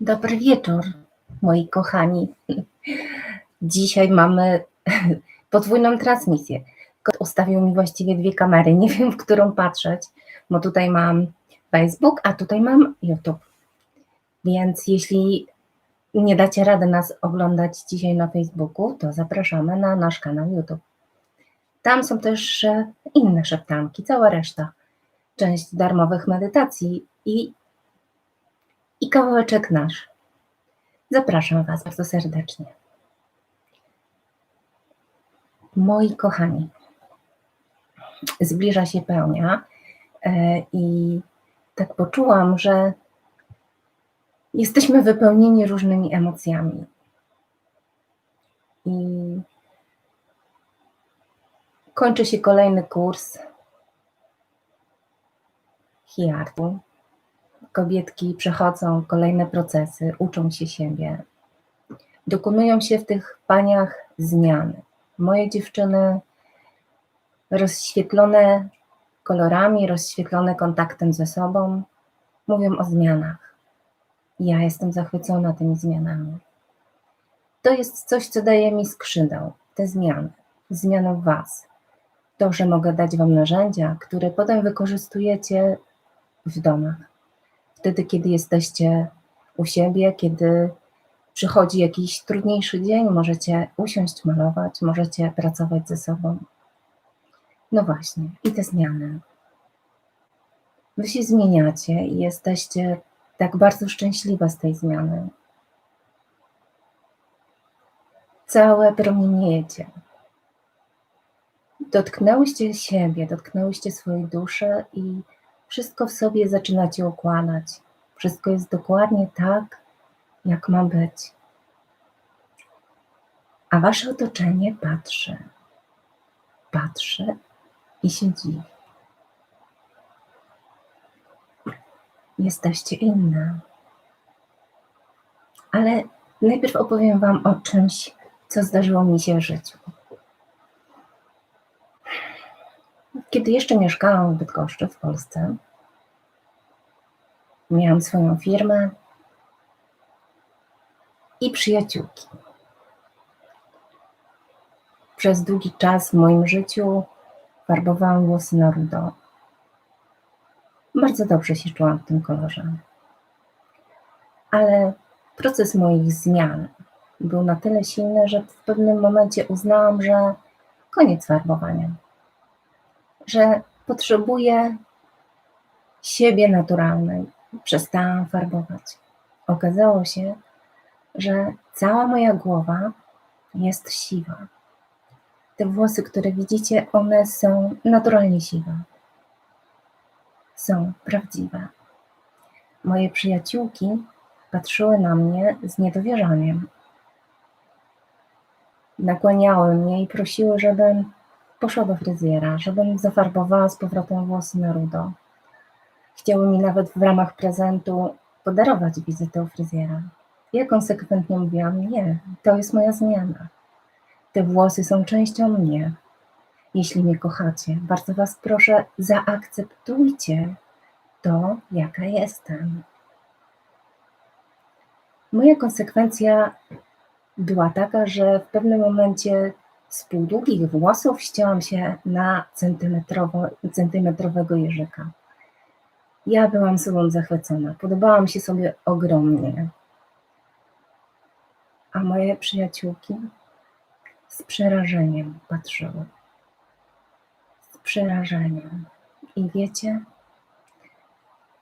Dobry wieczór, moi kochani. Dzisiaj mamy podwójną transmisję. Ustawił mi właściwie dwie kamery, nie wiem, w którą patrzeć, bo tutaj mam Facebook, a tutaj mam YouTube. Więc jeśli nie dacie rady nas oglądać dzisiaj na Facebooku, to zapraszamy na nasz kanał YouTube. Tam są też inne szeptanki, cała reszta. Część darmowych medytacji i, i kawałeczek nasz. Zapraszam Was bardzo serdecznie. Moi kochani, zbliża się pełnia e, i tak poczułam, że jesteśmy wypełnieni różnymi emocjami. I kończy się kolejny kurs Hiartu. Kobietki przechodzą kolejne procesy, uczą się siebie. Dokonują się w tych paniach zmiany. Moje dziewczyny rozświetlone kolorami, rozświetlone kontaktem ze sobą, mówią o zmianach. Ja jestem zachwycona tymi zmianami. To jest coś, co daje mi skrzydeł, te zmiany, zmiany w Was. To, że mogę dać Wam narzędzia, które potem wykorzystujecie w domach. Wtedy, kiedy jesteście u siebie, kiedy przychodzi jakiś trudniejszy dzień, możecie usiąść, malować, możecie pracować ze sobą. No właśnie, i te zmiany. Wy się zmieniacie i jesteście tak bardzo szczęśliwe z tej zmiany. Całe promieniejecie. Dotknęłyście siebie, dotknęłyście swojej duszy i wszystko w sobie zaczynacie układać. Wszystko jest dokładnie tak, jak ma być. A wasze otoczenie patrzy, patrzy i się dziwi. Jesteście inne. Ale najpierw opowiem Wam o czymś, co zdarzyło mi się w życiu. Kiedy jeszcze mieszkałam w Bydgoszczy, w Polsce, miałam swoją firmę i przyjaciółki. Przez długi czas w moim życiu farbowałam włosy na rudo. Bardzo dobrze się czułam w tym kolorze. Ale proces moich zmian był na tyle silny, że w pewnym momencie uznałam, że koniec farbowania że potrzebuję siebie naturalnej. Przestałam farbować. Okazało się, że cała moja głowa jest siwa. Te włosy, które widzicie, one są naturalnie siwe. Są prawdziwe. Moje przyjaciółki patrzyły na mnie z niedowierzaniem. Nakłaniały mnie i prosiły, żebym Poszła do fryzjera, żebym zafarbowała z powrotem włosy na rudo. Chciały mi nawet w ramach prezentu podarować wizytę u fryzjera. Ja konsekwentnie mówiłam, nie, to jest moja zmiana. Te włosy są częścią mnie. Jeśli mnie kochacie, bardzo Was proszę, zaakceptujcie to, jaka jestem. Moja konsekwencja była taka, że w pewnym momencie z półdługich włosów ścięłam się na centymetrowego jeżyka. Ja byłam sobą zachwycona, podobałam się sobie ogromnie. A moje przyjaciółki z przerażeniem patrzyły. Z przerażeniem. I wiecie,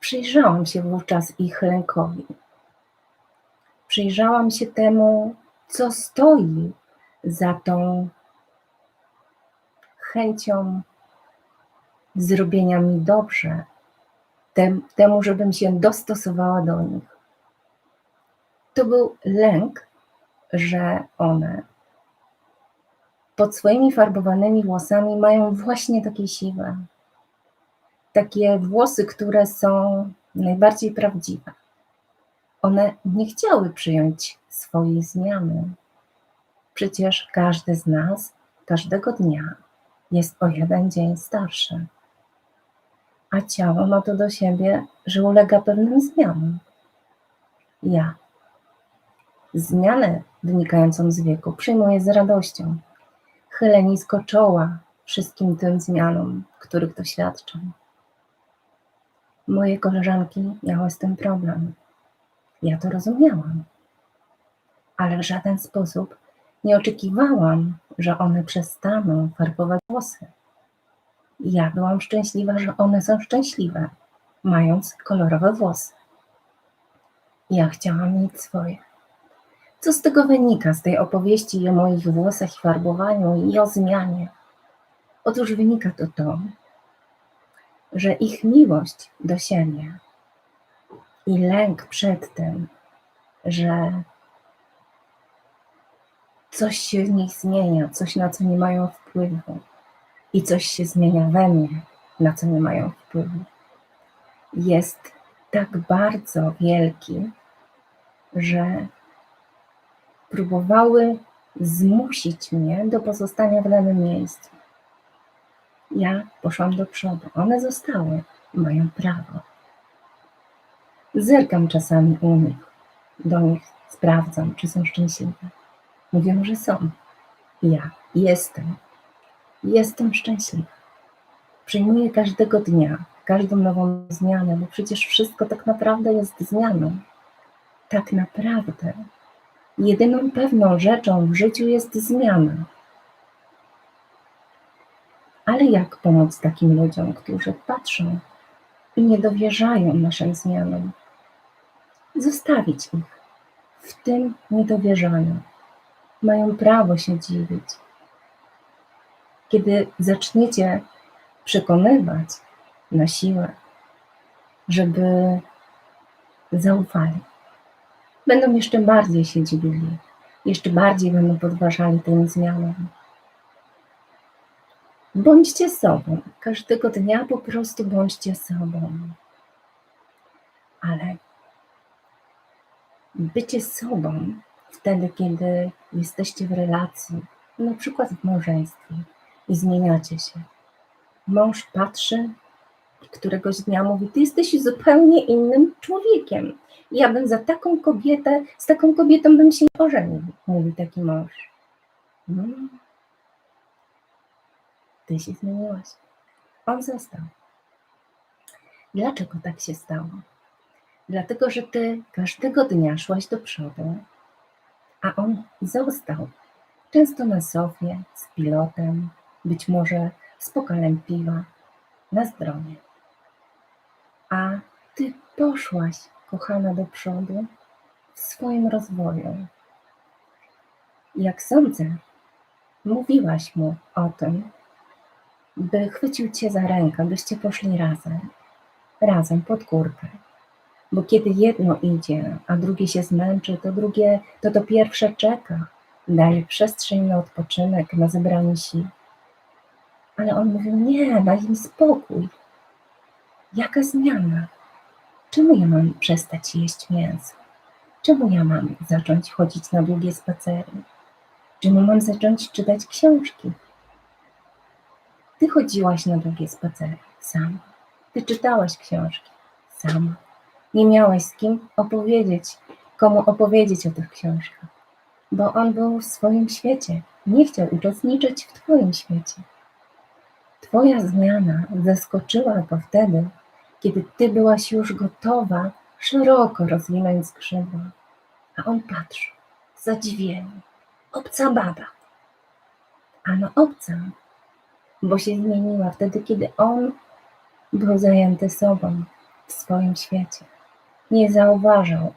przyjrzałam się wówczas ich lękowi. Przyjrzałam się temu, co stoi za tą chęcią zrobienia mi dobrze, tem, temu, żebym się dostosowała do nich. To był lęk, że one pod swoimi farbowanymi włosami mają właśnie takie siwe. Takie włosy, które są najbardziej prawdziwe. One nie chciały przyjąć swojej zmiany. Przecież każdy z nas każdego dnia jest o jeden dzień starszy, a ciało ma to do siebie, że ulega pewnym zmianom. Ja Zmianę wynikającą z wieku przyjmuję z radością. Chylę nisko czoła wszystkim tym zmianom, których doświadczam. Moje koleżanki miały z tym problem. Ja to rozumiałam, ale w żaden sposób nie oczekiwałam, że one przestaną farbować włosy. Ja byłam szczęśliwa, że one są szczęśliwe, mając kolorowe włosy. Ja chciałam mieć swoje. Co z tego wynika, z tej opowieści o moich włosach i farbowaniu i o zmianie? Otóż wynika to to, że ich miłość do siebie i lęk przed tym, że coś się w nich zmienia, coś na co nie mają wpływu i coś się zmienia we mnie, na co nie mają wpływu, jest tak bardzo wielki, że próbowały zmusić mnie do pozostania w danym miejscu. Ja poszłam do przodu, one zostały, mają prawo. Zerkam czasami u nich, do nich sprawdzam, czy są szczęśliwe. Mówią, że są. Ja jestem. Jestem szczęśliwa. Przyjmuję każdego dnia, każdą nową zmianę, bo przecież wszystko tak naprawdę jest zmianą. Tak naprawdę jedyną pewną rzeczą w życiu jest zmiana. Ale jak pomóc takim ludziom, którzy patrzą i nie dowierzają naszym zmianom? Zostawić ich w tym niedowierzaniu. Mają prawo się dziwić. Kiedy zaczniecie przekonywać na siłę, żeby zaufali, będą jeszcze bardziej się dziwili, jeszcze bardziej będą podważali tym zmianom. Bądźcie sobą. Każdego dnia po prostu bądźcie sobą. Ale bycie sobą wtedy, kiedy jesteście w relacji, na przykład w małżeństwie i zmieniacie się. Mąż patrzy i któregoś dnia mówi: Ty jesteś zupełnie innym człowiekiem. Ja bym za taką kobietę, z taką kobietą bym się nie ożenił, mówi taki mąż. Hmm. Ty się zmieniłaś. On został. Dlaczego tak się stało? Dlatego, że ty każdego dnia szłaś do przodu, a on został. Często na sofie, z pilotem, być może z pokalem piwa, na zdrowie. A ty poszłaś, kochana, do przodu w swoim rozwoju. Jak sądzę, mówiłaś mu o tym, by chwycił cię za rękę, byście poszli razem, razem pod górkę. Bo kiedy jedno idzie, a drugie się zmęczy, to drugie, to to pierwsze czeka, daje przestrzeń na odpoczynek, na zebranie sił. Ale on mówił, nie, daj im spokój. Jaka zmiana? Czemu ja mam przestać jeść mięso? Czemu ja mam zacząć chodzić na długie spacery? Czemu mam zacząć czytać książki? Ty chodziłaś na długie spacery sama. Ty czytałaś książki sama. Nie miałaś z kim opowiedzieć, komu opowiedzieć o tych książkach, bo on był w swoim świecie. Nie chciał uczestniczyć w Twoim świecie. Twoja zmiana zaskoczyła go wtedy, kiedy Ty byłaś już gotowa szeroko rozwinąć skrzydła, a on patrzy, zadziwiony, obca baba. A no obca, bo się zmieniła wtedy, kiedy on był zajęty sobą w swoim świecie. Nie zauważał,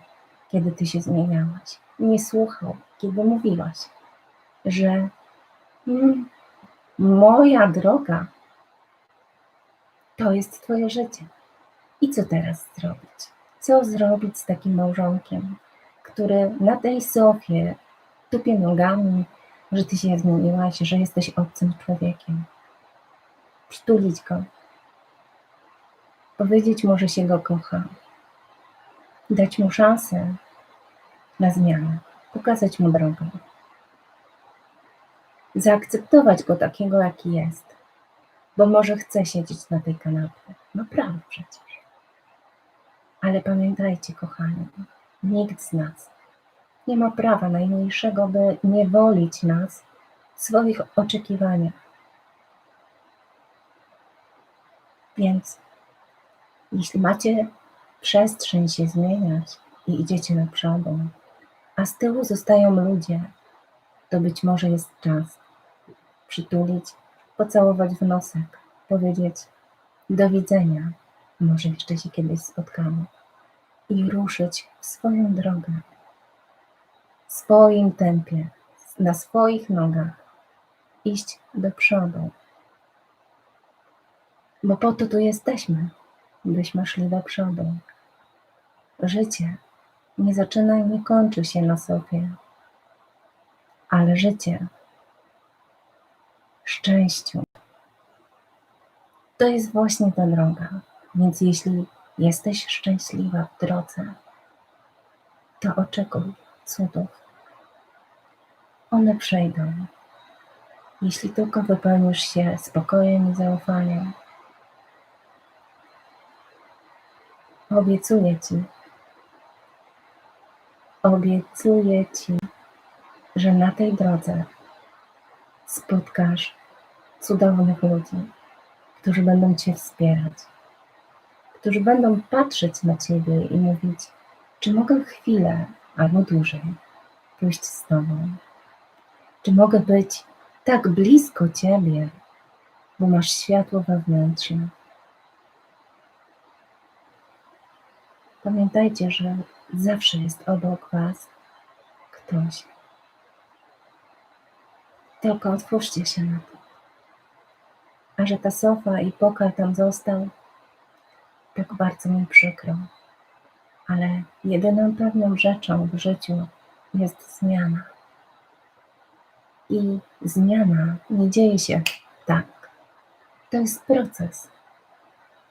kiedy ty się zmieniałaś. Nie słuchał, kiedy mówiłaś, że mm, moja droga to jest Twoje życie. I co teraz zrobić? Co zrobić z takim małżonkiem, który na tej sofie tupie nogami, że Ty się zmieniłaś, że jesteś obcym człowiekiem? Przytulić go, powiedzieć mu, że się go kocha, dać mu szansę na zmianę, pokazać mu drogę, zaakceptować go takiego, jaki jest, bo może chce siedzieć na tej kanapie. No prawo przecież. Ale pamiętajcie, kochani, nikt z nas nie ma prawa najmniejszego, by niewolić nas w swoich oczekiwaniach. Więc jeśli macie przestrzeń się zmieniać i idziecie na przodu, a z tyłu zostają ludzie, to być może jest czas przytulić, pocałować w nosek, powiedzieć do widzenia, może jeszcze się kiedyś spotkamy. I ruszyć w swoją drogę, w swoim tempie, na swoich nogach, iść do przodu. Bo po to tu jesteśmy, byśmy szli do przodu. Życie nie zaczyna i nie kończy się na sobie, ale życie szczęściu. To jest właśnie ta droga. Więc jeśli jesteś szczęśliwa w drodze, to oczekuj cudów. One przejdą. Jeśli tylko wypełnisz się spokojem i zaufaniem, obiecuję Ci, obiecuję Ci, że na tej drodze spotkasz cudownych ludzi, którzy będą Cię wspierać, którzy będą patrzeć na Ciebie i mówić, czy mogę chwilę albo dłużej pójść z Tobą, czy mogę być tak blisko Ciebie, bo masz światło wewnętrzne. Pamiętajcie, że zawsze jest obok Was ktoś. Tylko otwórzcie się na to. A że ta sofa i pokal tam został, tak bardzo mi przykro. Ale jedyną pewną rzeczą w życiu jest zmiana. I zmiana nie dzieje się tak. To jest proces.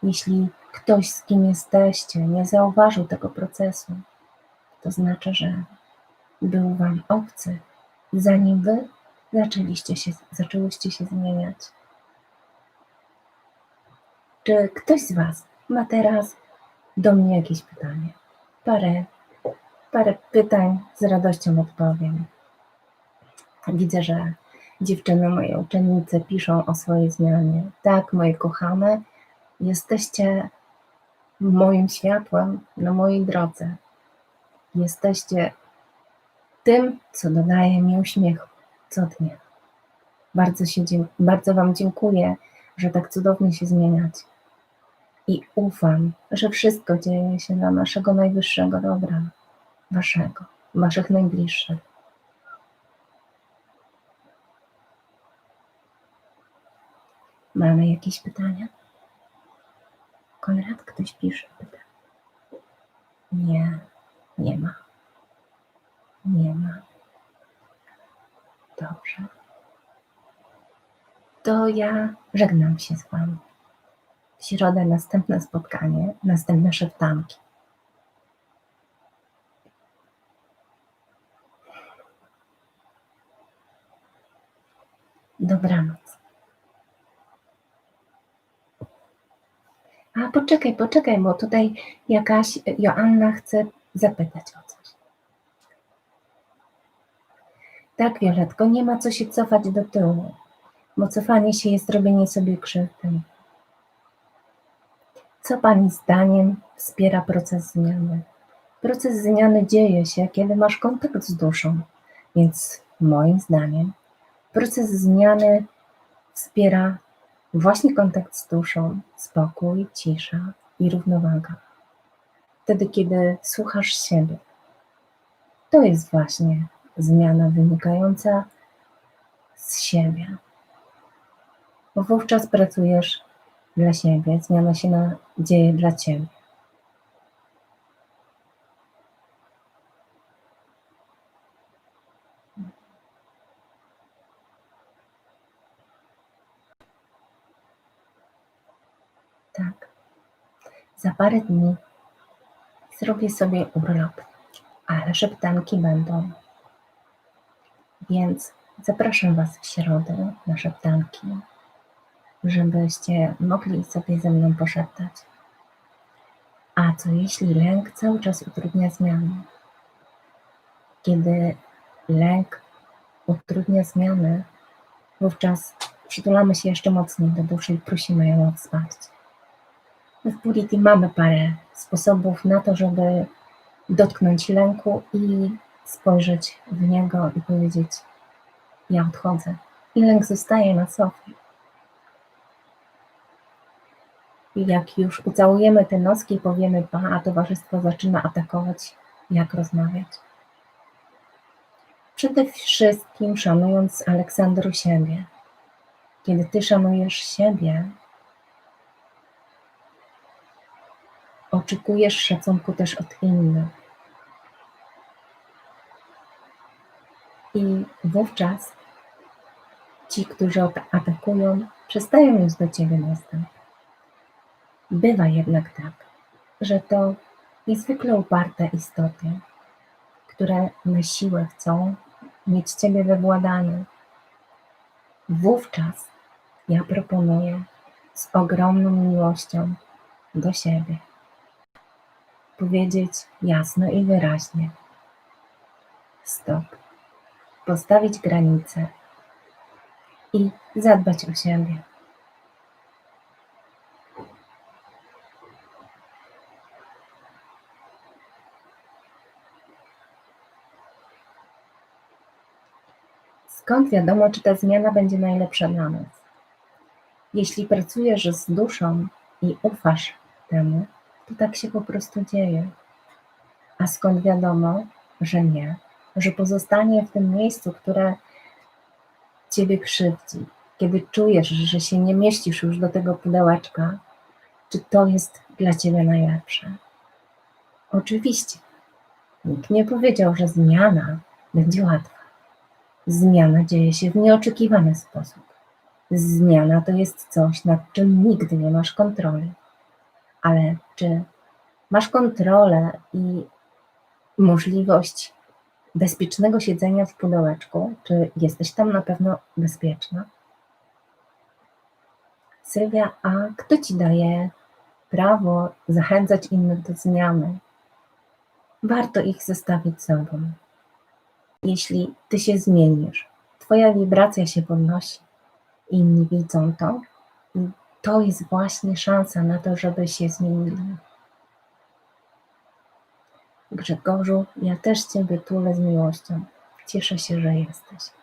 Jeśli ktoś, z kim jesteście, nie zauważył tego procesu, to znaczy, że był wam obcy, zanim wy zaczęliście się, zaczęłyście się zmieniać. Czy ktoś z Was ma teraz do mnie jakieś pytanie? Parę, parę pytań z radością odpowiem. Widzę, że dziewczyny, moje uczennice piszą o swojej zmianie. Tak, moje kochane, jesteście moim światłem na mojej drodze. Jesteście tym, co dodaje mi uśmiechu co dnia. Bardzo, się, bardzo Wam dziękuję, że tak cudownie się zmieniacie. I ufam, że wszystko dzieje się dla naszego najwyższego dobra, Waszego, Waszych najbliższych. Mamy jakieś pytania? Konrad, ktoś pisze, pyta. Nie, nie ma. Nie ma. Dobrze. To ja żegnam się z Wami. W środę następne spotkanie, następne szeptanki. Dobranoc. A poczekaj, poczekaj, bo tutaj jakaś Joanna chce zapytać o coś. Tak, Violetko, nie ma co się cofać do tyłu, bo cofanie się jest robienie sobie krzywdy. Co Pani zdaniem wspiera proces zmiany? Proces zmiany dzieje się, kiedy masz kontakt z duszą, więc moim zdaniem proces zmiany wspiera właśnie kontakt z duszą, spokój, cisza i równowaga. Wtedy, kiedy słuchasz siebie. To jest właśnie zmiana wynikająca z siebie. Bo wówczas pracujesz dla siebie, zmiana się na, dzieje dla ciebie. Tak. Za parę dni zrobię sobie urlop, ale szeptanki będą więc zapraszam Was w środę na szeptanki, żebyście mogli sobie ze mną poszeptać. A co jeśli lęk cały czas utrudnia zmiany? Kiedy lęk utrudnia zmiany, wówczas przytulamy się jeszcze mocniej do duszy i prosimy ją o wsparcie. W Purity mamy parę sposobów na to, żeby dotknąć lęku i spojrzeć w niego i powiedzieć: Ja odchodzę. I lęk zostaje na sobie. I jak już ucałujemy te noski i powiemy pa, a towarzystwo zaczyna atakować, jak rozmawiać. Przede wszystkim szanując Aleksandru siebie. Kiedy ty szanujesz siebie, oczekujesz szacunku też od innych. I wówczas ci, którzy ata- atakują, przestają mieć do ciebie dostęp. Bywa jednak tak, że to niezwykle uparte istoty, które na siłę chcą mieć ciebie we władaniu. Wówczas ja proponuję z ogromną miłością do siebie powiedzieć jasno i wyraźnie: stop, postawić granice i zadbać o siebie. Skąd wiadomo, czy ta zmiana będzie najlepsza dla nas? Jeśli pracujesz z duszą i ufasz temu, to tak się po prostu dzieje. A skąd wiadomo, że nie, że pozostanie w tym miejscu, które ciebie krzywdzi, kiedy czujesz, że się nie mieścisz już do tego pudełeczka, czy to jest dla ciebie najlepsze? Oczywiście. Nikt nie powiedział, że zmiana będzie łatwa. Zmiana dzieje się w nieoczekiwany sposób. Zmiana to jest coś, nad czym nigdy nie masz kontroli. Ale czy masz kontrolę i możliwość bezpiecznego siedzenia w pudełeczku? Czy jesteś tam na pewno bezpieczna? Sylwia, a kto ci daje prawo zachęcać innych do zmiany? Warto ich zostawić sobą. Jeśli ty się zmienisz, twoja wibracja się podnosi, inni widzą to i to jest właśnie szansa na to, żeby się zmienili. Grzegorzu, ja też Ciebie tulę z miłością. Cieszę się, że jesteś.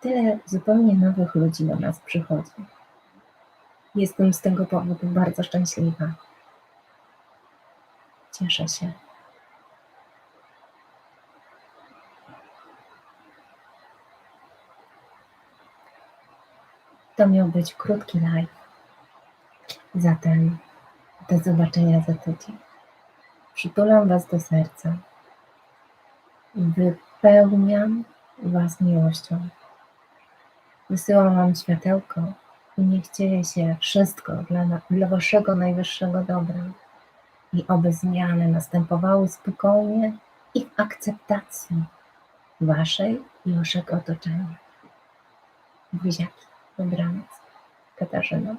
Tyle zupełnie nowych ludzi do nas przychodzi. Jestem z tego powodu bardzo szczęśliwa. Cieszę się. To miał być krótki live. Zatem do zobaczenia za tydzień. Przytulam Was do serca. Wypełniam Was miłością. Wysyłam Wam światełko i niech dzieje się wszystko dla, dla Waszego najwyższego dobra. I oby zmiany następowały spokojnie i w akceptacji Waszej i Waszego otoczenia. Buziaki, dobranoc. Katarzyna.